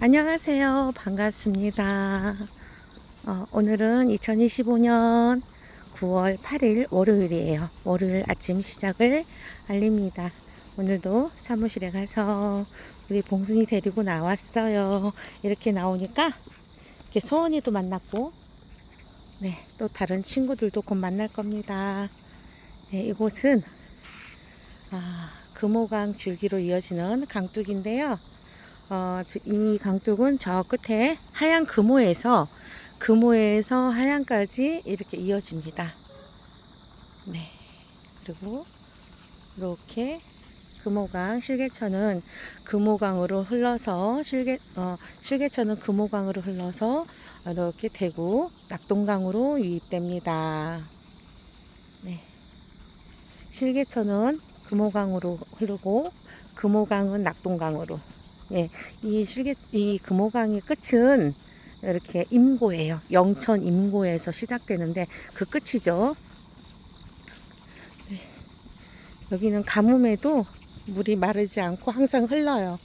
안녕하세요. 반갑습니다. 어, 오늘은 2025년 9월 8일 월요일이에요. 월요일 아침 시작을 알립니다. 오늘도 사무실에 가서 우리 봉순이 데리고 나왔어요. 이렇게 나오니까 이렇게 소원이도 만났고, 네, 또 다른 친구들도 곧 만날 겁니다. 네, 이곳은 아, 금호강 줄기로 이어지는 강둑인데요. 어, 지- 이 강둑은 저 끝에 하얀 금호에서 금호에서 하얀까지 이렇게 이어집니다. 네. 그리고 이렇게 금호강 실개천은 금호강으로 흘러서 실개 어, 실개천은 금호강으로 흘러서 이렇게 대구 낙동강으로 유입됩니다. 네. 실개천은 금호강으로 흐르고 금호강은 낙동강으로 예, 이 실개 이 금호강의 끝은 이렇게 임고예요. 영천 임고에서 시작되는데 그 끝이죠. 네. 여기는 가뭄에도 물이 마르지 않고 항상 흘러요.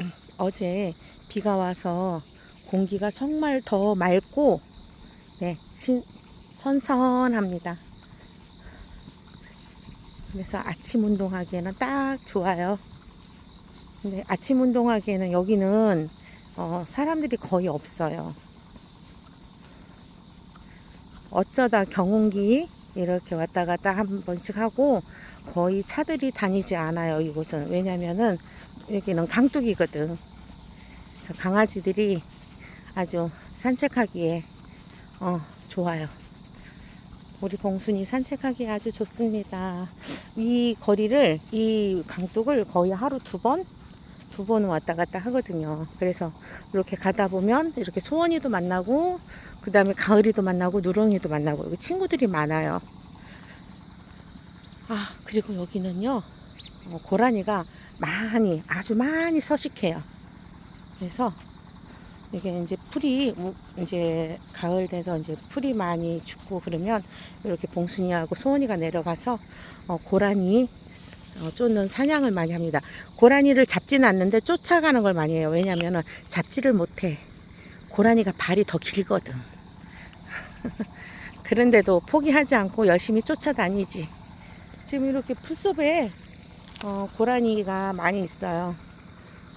음, 어제 비가 와서 공기가 정말 더 맑고 네, 신, 선선합니다. 그래서 아침 운동하기에는 딱 좋아요. 근데 아침 운동하기에는 여기는 어, 사람들이 거의 없어요. 어쩌다 경운기 이렇게 왔다 갔다 한 번씩 하고 거의 차들이 다니지 않아요. 이곳은 왜냐면은 여기는 강둑이거든. 그래서 강아지들이 아주 산책하기에 어, 좋아요. 우리 봉순이 산책하기 아주 좋습니다. 이 거리를 이 강둑을 거의 하루 두 번, 두 번은 왔다 갔다 하거든요. 그래서 이렇게 가다 보면 이렇게 소원이도 만나고 그 다음에 가을이도 만나고 누렁이도 만나고 여기 친구들이 많아요. 아 그리고 여기는요 어, 고라니가 많이 아주 많이 서식해요. 그래서 이게 이제 풀이 우- 이제 가을 돼서 이제 풀이 많이 죽고 그러면 이렇게 봉순이하고 소원이가 내려가서 어, 고라니 어, 쫓는 사냥을 많이 합니다. 고라니를 잡지는 않는데 쫓아가는 걸 많이 해요. 왜냐면은 잡지를 못해. 고라니가 발이 더 길거든. 그런데도 포기하지 않고 열심히 쫓아다니지. 지금 이렇게 풀숲에 어, 고라니가 많이 있어요.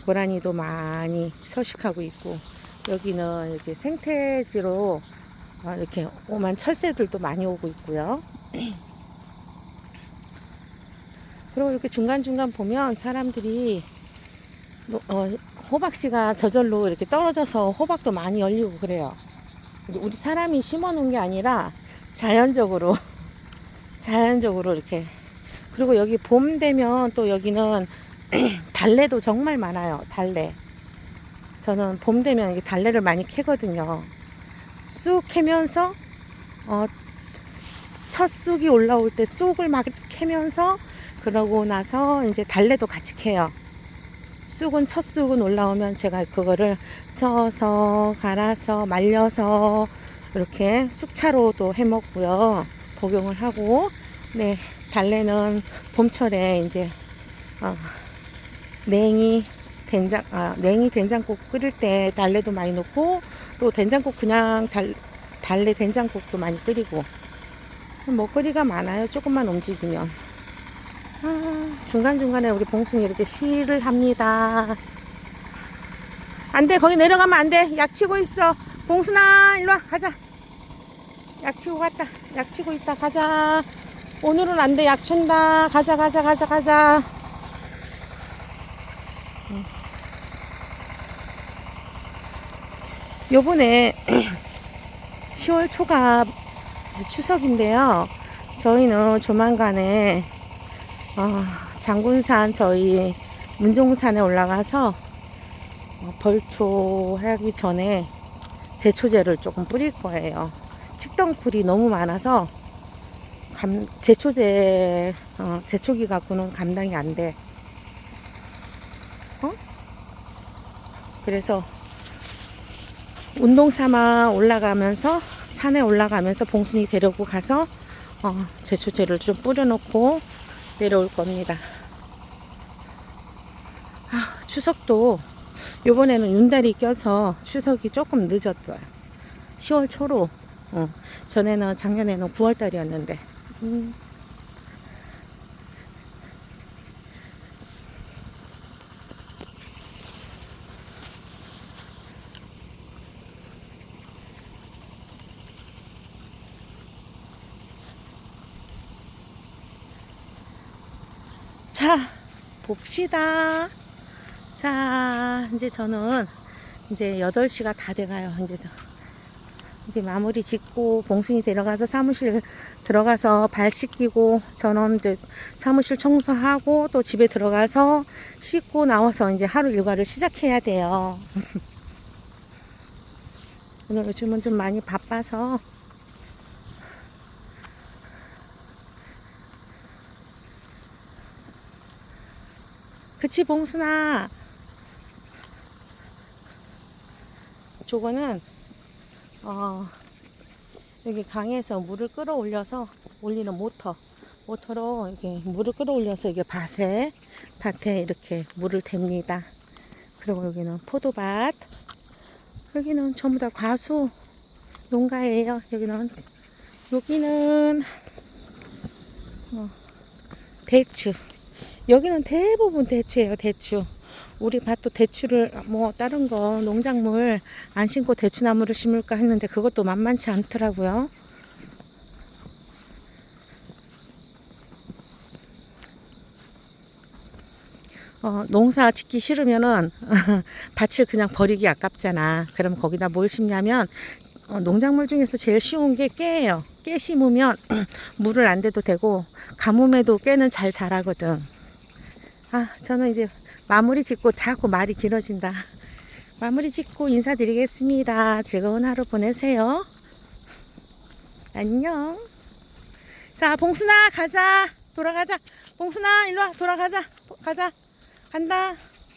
고라니도 많이 서식하고 있고 여기는 이렇게 생태지로 어, 이렇게 오만 철새들도 많이 오고 있고요. 그리고 이렇게 중간중간 보면 사람들이 뭐, 어, 호박씨가 저절로 이렇게 떨어져서 호박도 많이 열리고 그래요. 우리 사람이 심어 놓은 게 아니라 자연적으로 자연적으로 이렇게 그리고 여기 봄 되면 또 여기는 달래도 정말 많아요. 달래. 저는 봄 되면 달래를 많이 캐거든요. 쑥 캐면서 어, 첫 쑥이 올라올 때 쑥을 막 캐면서 그러고 나서 이제 달래도 같이 캐요. 쑥은 첫 쑥은 올라오면 제가 그거를 쪄서 갈아서 말려서 이렇게 쑥차로도 해 먹고요. 복용을 하고 네 달래는 봄철에 이제 어, 냉이 된장 아 냉이 된장국 끓일 때 달래도 많이 넣고 또 된장국 그냥 달 달래 된장국도 많이 끓이고 먹거리가 많아요. 조금만 움직이면. 아, 중간중간에 우리 봉순이 이렇게 시를 합니다. 안 돼, 거기 내려가면 안 돼. 약 치고 있어. 봉순아, 일로 와, 가자. 약 치고 갔다. 약 치고 있다, 가자. 오늘은 안 돼, 약 친다. 가자, 가자, 가자, 가자. 응. 요번에 10월 초가 추석인데요. 저희는 조만간에 어, 장군산 저희 문종산에 올라가서 어, 벌초 하기 전에 제초제를 조금 뿌릴 거예요. 칡덩굴이 너무 많아서 감, 제초제 어, 제초기 갖고는 감당이 안 돼. 어? 그래서 운동 삼아 올라가면서 산에 올라가면서 봉순이 데리고 가서 어, 제초제를 좀 뿌려놓고 내려올 겁니다. 아, 추석도 요번에는 윤달이 껴서 추석이 조금 늦었어요. 10월 초로. 어. 전에는 작년에는 9월 달이었는데. 음. 자, 봅시다. 자, 이제 저는 이제 8시가 다 돼가요. 이제, 이제 마무리 짓고 봉순이 데려가서 사무실 들어가서 발 씻기고 저는 이제 사무실 청소하고 또 집에 들어가서 씻고 나와서 이제 하루 일과를 시작해야 돼요. 오늘 요즘은 좀 많이 바빠서 그치 봉순아. 저거는 어 여기 강에서 물을 끌어올려서 올리는 모터. 모터로 이렇게 물을 끌어올려서 이게 밭에 밭에 이렇게 물을 댑니다. 그리고 여기는 포도밭. 여기는 전부 다 과수 농가예요. 여기는 여기는 어, 대추 여기는 대부분 대추예요, 대추. 우리 밭도 대추를 뭐 다른 거 농작물 안 심고 대추나무를 심을까 했는데 그것도 만만치 않더라고요. 어, 농사 짓기 싫으면은 밭을 그냥 버리기 아깝잖아. 그럼 거기다 뭘 심냐면 어, 농작물 중에서 제일 쉬운 게 깨예요. 깨 심으면 물을 안 대도 되고 가뭄에도 깨는 잘 자라거든. 아, 저는 이제 마무리 짓고 자꾸 말이 길어진다. 마무리 짓고 인사드리겠습니다. 즐거운 하루 보내세요. 안녕. 자, 봉순아, 가자. 돌아가자. 봉순아, 일로 와. 돌아가자. 가자. 간다.